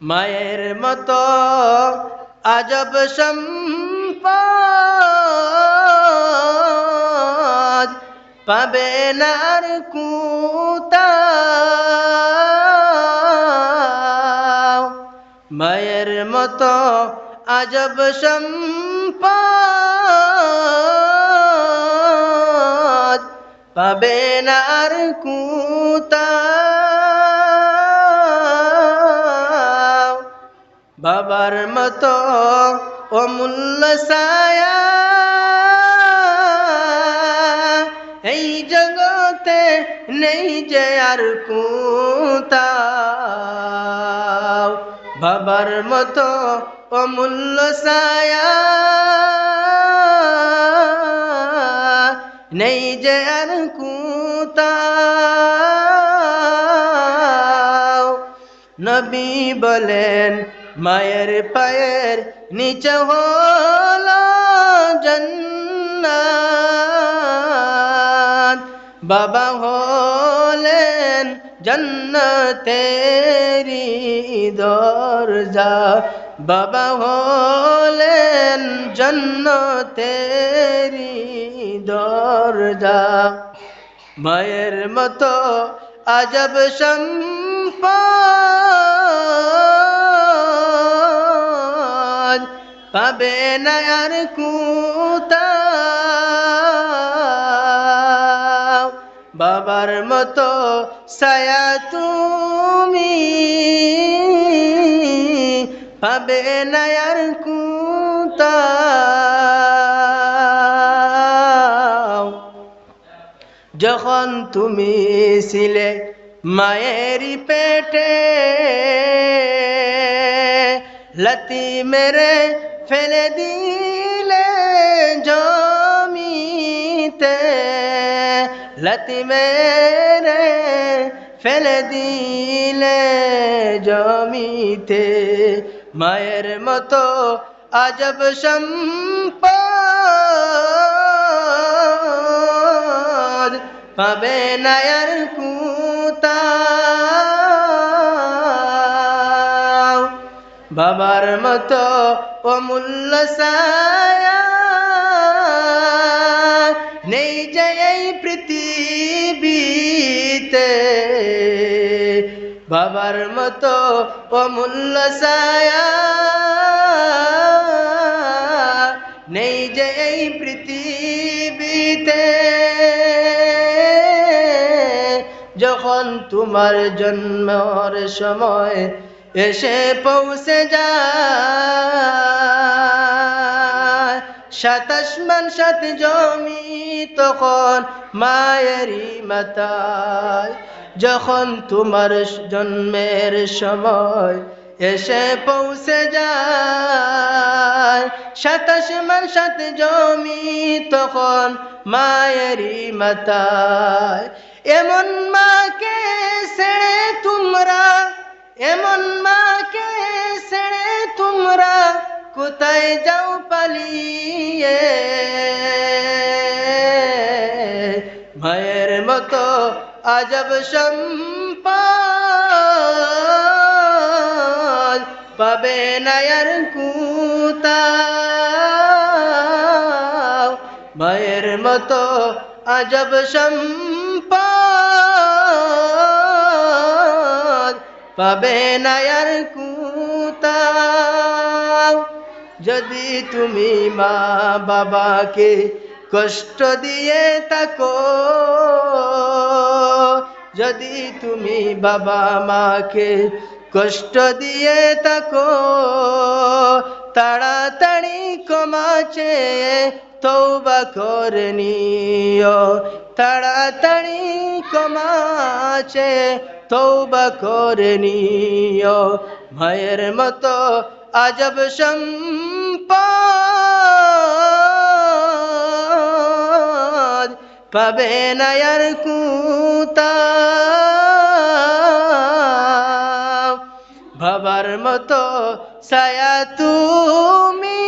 মায়ের মতো আজব সম্পদ পাবে না কোথাও মায়ের মতো আজব সম্পদ পাবে না কোথাও বাবার মতো অমূল্য সায়া এই জগতে নেই যে আর কোথাও বাবার মতো অমূল্য সায়া নেই যে আর কোথাও নবী বলেন মায়ের পায়ের নিচে হল জন্নাত। বাবা হলেন জন্নতেরি দরজা। বাবা হলেন জন্নতেরি দরজা। মায়ের মতো আজব সম্পদ পাবে না আর কোথাও বাবার মতো সায়া তুমি পাবে না আর কোথাও যখন তুমি ছিলে মায়েরই পেটে লতি মেরে ফেলে দিলে জমিতে লতি মেরে ফেলে দিলে জমিতে। মায়ের মতো আজব সম্পদ পাবে না আর বাবার মতো অমূল্য সায়া নেই যে পৃথিবীতে। বাবার মতো অমূল্য সায়া নেই যে পৃথিবীতে। যখন তোমার জন্মর সময় এসে পৌঁছে যায়। সাতাশ মান সাত জমি তখন মায়েরই মাতায় যখন তোমার জন্মের সময় এসে পৌঁছে যায়। সাতাশ মান সাত জমি তখন মায়েরই মাতায় এমন মাকে ছেড়ে তোমরা, এমন কোথায় যাও পালিয়ে? মায়ের মতো আজব সম্পদ পাবে না আর কোথাও। মায়ের মতো আজব সম্পদ পাবে না আর কোথাও। যদি তুমি মা বাবাকে কষ্ট দিয়ে থাকো, যদি তুমি বাবা মাকে কষ্ট দিয়ে থাকো, তাড়াতাড়ি কমাচে তৌবা করে নিও। তাড়াতাড়ি কমাচে তৌবা করে নিও। মায়ের মতো আজব সম্পদ পাবে না আর কোথাও বাবার মতো ছায়া তুমি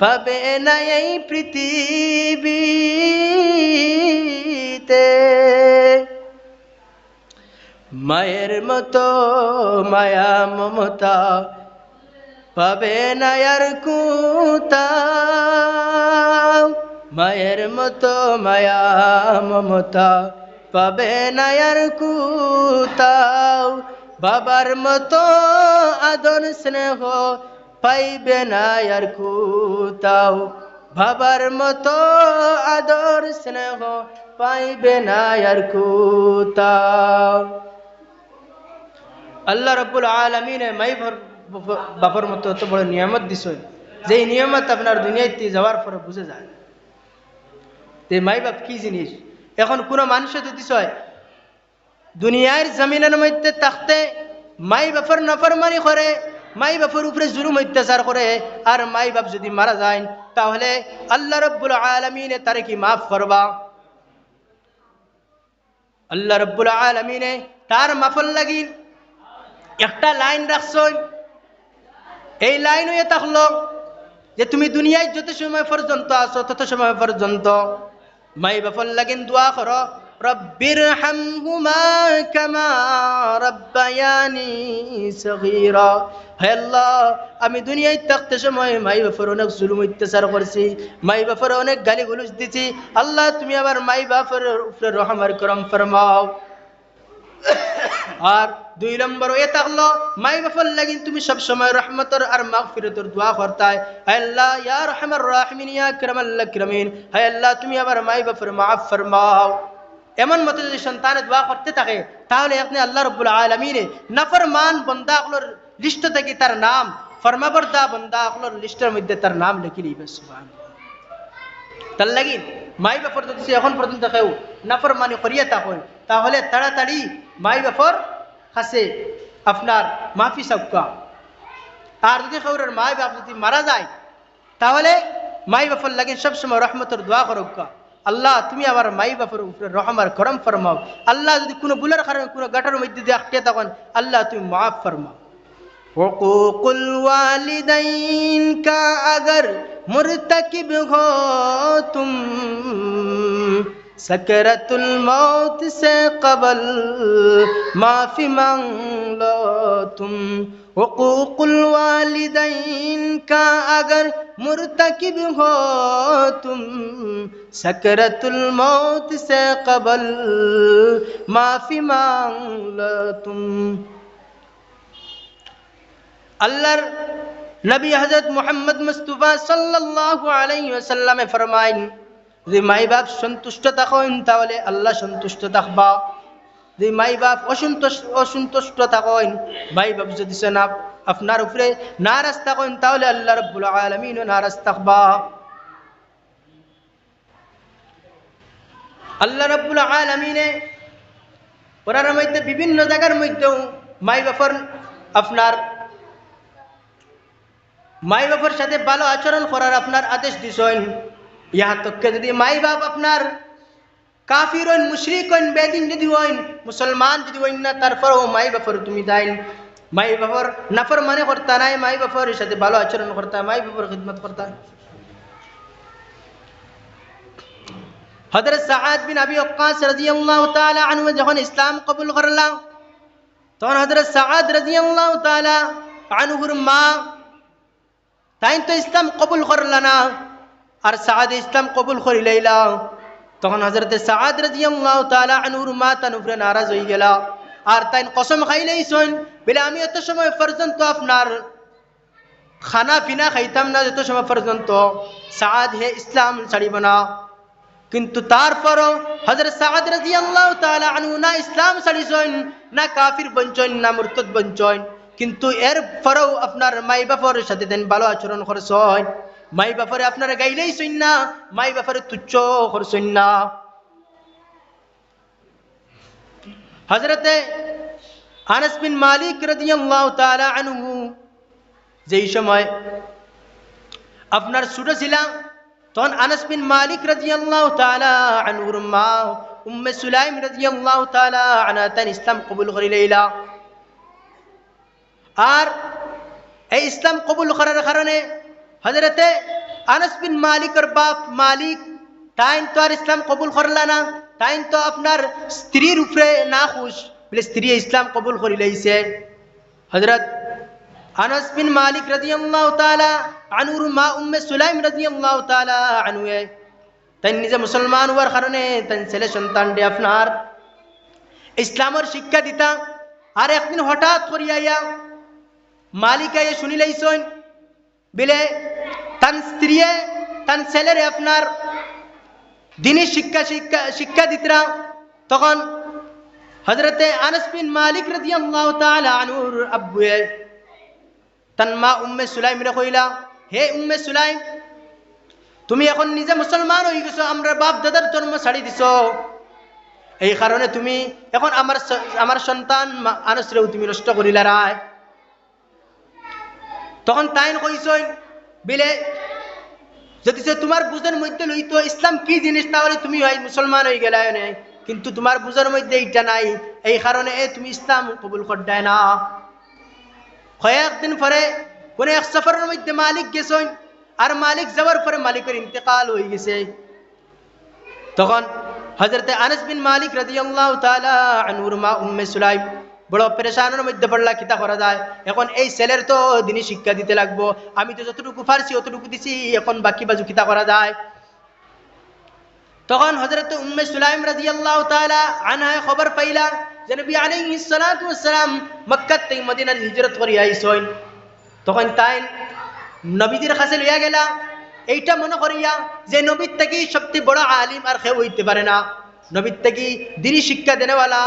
পাবে না এই পৃথিবীতে। মায়ের মতো মায়া মমতা পাবে না আর কুতা। মায়ের মতো মায়া মমতা পাবে না আর কুতাও বাবার মতো আদর স্নেহ পাইবে না আর কুতাও বাবার মতো আদর স্নেহ পাইবে না আর কুতাও আল্লাহ রব্বুল আলমিনে মাই বাপর মতো এত বড় নিয়ামত দিস যে নিয়ামত আপনার দুনিয়াতে যাওয়ার পরে বুঝে যায়। যে মাই বাপ কি জিনিস? এখন কোনো মানুষ যদি হয় দুনিয়ার জমিনের মধ্যে থাকতে মাই বাপর নফরমানি করে, মাই বাপর উপরে জুলুম অত্যাচার করে, আর মাই বাপ যদি মারা যায়, তাহলে আল্লাহ রব্বুল আলমিনে তারে কি মাফ করবা? আল্লাহ রব্বুল আলমিনে তার মাফল লাগিন একটা লাইন রাখছো এই লাইন হয়ে থাকল যে তুমি দুনিয়ায় যত সময় পর্যন্ত আসো তত সময় পর্যন্ত মাই বাপর লাগিন দোয়া করো। রব্বির হামহুমা কামা রব্বায়ানি সগীরা। হে আল্লাহ, আমি দুনিয়ায় থাকতে সময় মাই বাপর অনেক জুলুম, অত্যাচার করছি, মাই বাপর অনেক গালি গুলুজ দিছি। আল্লাহ, তুমি আবার মাই বাপর উপরে রহমার করম ফরমাও। আর দুই নম্বর, এ থাকল, মাই বাফর লাগিন তুমি সব সময় রহমতর আর মাগফিরতর দোয়া করতায় হে ইয়া রহমার রাহিমিন, ইয়া আকরামাল আকরামিন হে তুমি আবার মাই বাফর মাফ ফরমাও। এমন মতো যদি সন্তানে দোয়া করতে থাকে, তাহলে আপনি আল্লাহ রব্বুল আলমিনে বন্দা আকলোর লিস্ট থেকে তার নাম, ফরমাবরদা বন্দা আকলোর লিস্টের মধ্যে তার নাম লিখে নিবে সুবহান তার লাগি মাই বাপর যদি সে এখন পর্যন্ত কেউ নাফর মানে করিয়া থাকুন তাহলে তাড়াতাড়ি মাই বাপর কাছে আপনার মাফি সবকা আর যদি কেউরের মাই বাপ যদি মারা যায় তাহলে মাই বাপর লাগে সবসময় রহমতের দোয়া করুকা আল্লাহ তুমি আবার মাই বাপের উপরে রহমার করম ফরমাও আল্লাহ যদি কোনো বুলার কারণে কোনো গাটার মধ্যে দিয়ে আটকে তখন আল্লাহ তুমি মাফ ফরমাও حقوق الوالدین کا اگر মুরতাকিব হো তুম সকরতুল মৌত সে কবল মাফি মাং লো তুম حقوقل والدین کا اگر مرتکب ہو تم سکرت الموت سے قبل معافی مانگ لو تم আল্লাহর নবী হজরত মোহাম্মদ মুস্তফা সাল্লাল্লাহু আলাইহি ওয়াসাল্লামে ফরমাইন যদি মাই বাপ সন্তুষ্ট থাকেন তাহলে আল্লাহ সন্তুষ্ট থাকবা যদি মাই বাপ অসন্তুষ্ট অসন্তুষ্ট থাকেন মাই বাপ যদি না আপনার উপরে নারাজ থাকেন তাহলে আল্লাহ রব্বুল আলমিনও নারাজ থাকবা আল্লাহ রব্বুল আলমিনে ওনার মধ্যে বিভিন্ন জায়গার মধ্যেও মাই বাপর আপনার মাই বাপের সাথে ভালো আচরণ করার আপনার আদেশ দিছেন। ইহা তককে যদি মাই বাপ আপনার কাফির হইন, মুশরিক হইন, বেদিন যদি হইন, মুসলমান যদি হইন না, তারপরও মাই বাপর তুমি দাইন মাই বাপর নাফর মানে করতা নাই মাই বাপর সাথে ভালো আচরণ করতা মাই বাপর খিদমত করতা। হযরত সাআদ বিন আবি ওয়াক্কাস রাদিয়াল্লাহু তাআলা আনহু, যখন ইসলাম কবুল করলাম, তখন হযরত সাআদ রাদিয়াল্লাহু তাআলা আনহুর মা তাই তো ইসলাম কবুল করল না। আর সাদ ইসলাম কবুল করি লাইলা তখন হজরত সাদ রাজিয়াল্লাহ মা তান উপরে নারাজ হয়ে গেল। আর তাই কসম খাইলেই শোন বলে আমি এত সময় পর্যন্ত আপনার খানা পিনা খাইতাম না, যত সময় পর্যন্ত সাদ হে ইসলাম ছাড়িব না। কিন্তু তারপরও হজরত সাদ রাজিয়াল্লাহ তাআলা আনু না ইসলাম ছাড়িছেন, না কাফির বঞ্চন না মুরতদ বঞ্চন কিন্তু এর পরেও আপনার মাই বাপর সাথে দেন ভালো আচরণ করছেন মাই বাপরে আপনার গাইলেই সইন না মাই বাপরে তুচ্ছ করছেন না হজরতে আনাস বিন মালিক রাদিয়াল্লাহু তাআলা আনহু যেই সময় আপনার ছোট ছিলাম তখন আনাস বিন মালিক রাদিয়াল্লাহু তাআলা আনহুর মা উম্মে সুলাইম রাদিয়াল্লাহু তাআলা আনহা তান ইসলাম কবুল করে লইলা। আর এই ইসলাম কবুল করার কারণে হজরতে আনস বিন মালিকের বাপ মালিক, তাইন তো আর ইসলাম কবুল করলা না, তাইন তো আপনার স্ত্রীর উপরে না খুশ বলে, স্ত্রী, ইসলাম কবুল করি লাইছে। হজরত আনাস মালিক রাদিয়াল্লাহু তাআলা আনুর মা উম্মে সুলাইম রাদিয়াল্লাহু তাআলা আনুয়ে তাই নিজে মুসলমান হওয়ার কারণে তাই ছেলে সন্তান ডে আপনার ইসলামের শিক্ষা দিতা। আর একদিন হঠাৎ করিয়া মালিকা এ শুনিলাইছন বিলে তান স্ত্রীয়ে, তান ছেলেরে আপনার দিনী শিক্ষা শিক্ষা শিক্ষা দিতরা। তখন হজরতে আনস বিন মালিক আনহুর আব্বুয়ে তান মা উম্মে সুলাইম রে কইলা, হে উম্মে সুলাইম, তুমি এখন নিজে মুসলমান হয়ে গেছো, আমরা বাপ দাদার জন্ম ছাড়ি দিছ। এই কারণে তুমি এখন আমার আমার সন্তান আনসরেও তুমি নষ্ট করিলা রায়। তখন তাইন কইসই বিলে, যদি সে তোমার বুঝের মধ্যে লইতো, ইসলাম কি জিনিস, তাহলে তুমি হয় মুসলমান হয়ে গেলে নাই কিন্তু তোমার বুঝের মধ্যে এইটা নাই। এই কারণে এ তুমি ইসলাম কবুল করডায় না। কয়েকদিন পরে কোন এক সফরের মধ্যে মালিক গেছেন আর মালিক যাওয়ার পরে মালিকের ইন্তেকাল হয়ে গেছে। তখন হজরতে আনস বিন মালিক রাদিয়াল্লাহু তাআলা আনহুর মা উম্মে সুলাইম বড় পেরেশানের মধ্যে পড়লা, কিতা করা যায়? এখন এই ছেলের তো দিনই শিক্ষা দিতে লাগবো। আমি তো যতটুকু পারছি, অতটুকু দিছি, এখন বাকি বাজু কিতা করা যায়? তখন হজরত উম্মে সুলাইম রাদিয়াল্লাহু তাআলা আনহা খবর পাইলা যে নবী সালাতু সালাম মক্কা থেকে মদিনার হিজরত করি আইসইন। তখন তাই নবীদের কাছে লইয়া গেলা। এইটা মনে করিয়া যে নবীর থেকেই সবচেয়ে বড় আলিম আর কেউ হইতে পারে না। নবীর থেকে দিনী শিক্ষা দেনেওয়ালা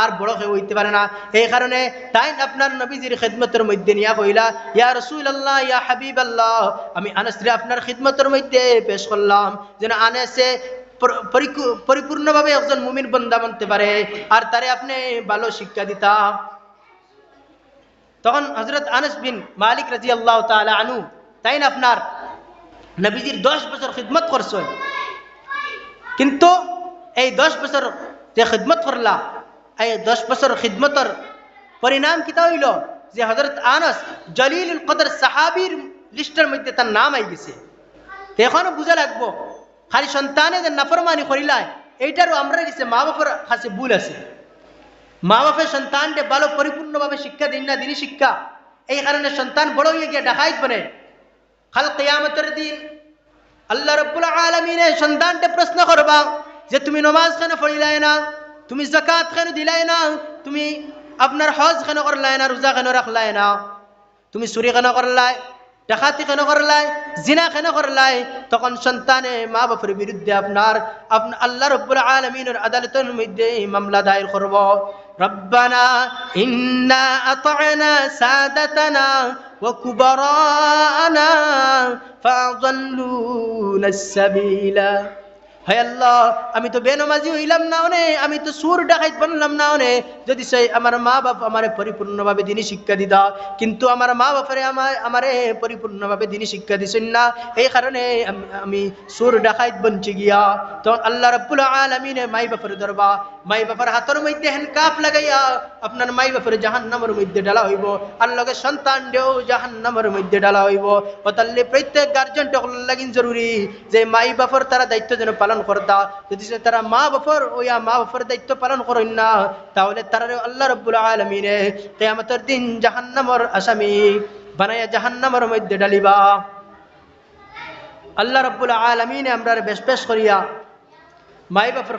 আর বড় কেউ হইতে পারে না। এই কারণে তাই আপনার নবীজির খেদমতের মধ্যে নিয়া কইলা, ইয়া রসুল আল্লাহ ইয়া হাবিব আল্লাহ আমি আনাসরে আপনার খিদমতের মধ্যে পেশ করলাম, যেন আনেসে পরিপূর্ণভাবে একজন মুমিন বন্দা মানতে পারে, আর তারে আপনি ভালো শিক্ষা দিতা। তখন হজরত আনস বিন মালিক রাজি আল্লাহ তালা আনু তাই না আপনার? নবীজির দশ বছর খিদমত করছেন কিন্তু এই দশ বছর যে খিদমত করলা, এই দশ বছর খিদমতর পরিণাম কিতা হইল? যে হজরত আনস জলিল কদর সাহাবির লিস্টের মধ্যে তার নাম আই গেছে। এখনও বুঝা লাগবো, খালি সন্তানে যে নাফরমানি করিলায়, এইটারও আমরা গেছে, মা বাবার কাছে ভুল আছে। মা বাপের সন্তানকে ভালো পরিপূর্ণভাবে শিক্ষা দিন না দিনই শিক্ষা। এই কারণে সন্তান বড় হয়ে গিয়ে ডাকাইত বনে। খাল কেয়ামতের দিন আল্লাহ রব্বুল আলমিনে সন্তানকে প্রশ্ন করবা যে তুমি নমাজ কেন পড়িলাই না তুমি জাকাত কেন দিলাই না তুমি আপনার হজ কেন করলাই না রোজা কেন রাখলাই না তুমি চুরি কেন করলাই ডাকাতি কেন করলাই জিনা কেন করলাই তখন সন্তানে মা বাপের বিরুদ্ধে আপনার আপনা আল্লাহ রব্বুল আলমিনের আদালতের মধ্যে মামলা দায়ের করব রব্বানা ইন্না আতআনা সাদাতানা وكبراءنا فأضلونا السبيلا হায় আল্লাহ, আমি তো বেনমাজি হইলাম না অনে আমি তো সুর ডাকাইত বনলাম না অনে যদি সেই আমার মা বাপ আমারে পরিপূর্ণভাবে দিনই শিক্ষা দিদা, কিন্তু আমার মা বাপরে আমার, আমারে পরিপূর্ণভাবে দিনই শিক্ষা দিছেন না, এই কারণে আমি- সুর ডাকাইত বঞ্চে গিয়া। তখন আল্লাহ রব্বুল আলমিনে মাই বাপরে ধরবা মাই বাপার হাতের মধ্যে হেন কাপ লাগাইয়া আপনার মাই বাপের জাহান নামের মধ্যে ডালা হইব। আর লগে সন্তান দেও জাহান নামের মধ্যে ডালা হইব। ও তাহলে প্রত্যেক গার্জেন লাগিন জরুরি যে মাই বাপর তারা দায়িত্ব যেন পালন করতা। যদি তারা মা বাপর ওইয়া মা বাপর দায়িত্ব পালন করেন না, তাহলে তারা আল্লাহ রব্বুল আলমিনে কেয়ামতের দিন জাহান্নামর আসামি বানাইয়া জাহান্নামের মধ্যে ডালিবা আল্লাহ রব্বুল আলমিনে আমরা বেশ বেশ করিয়া মাই বাপর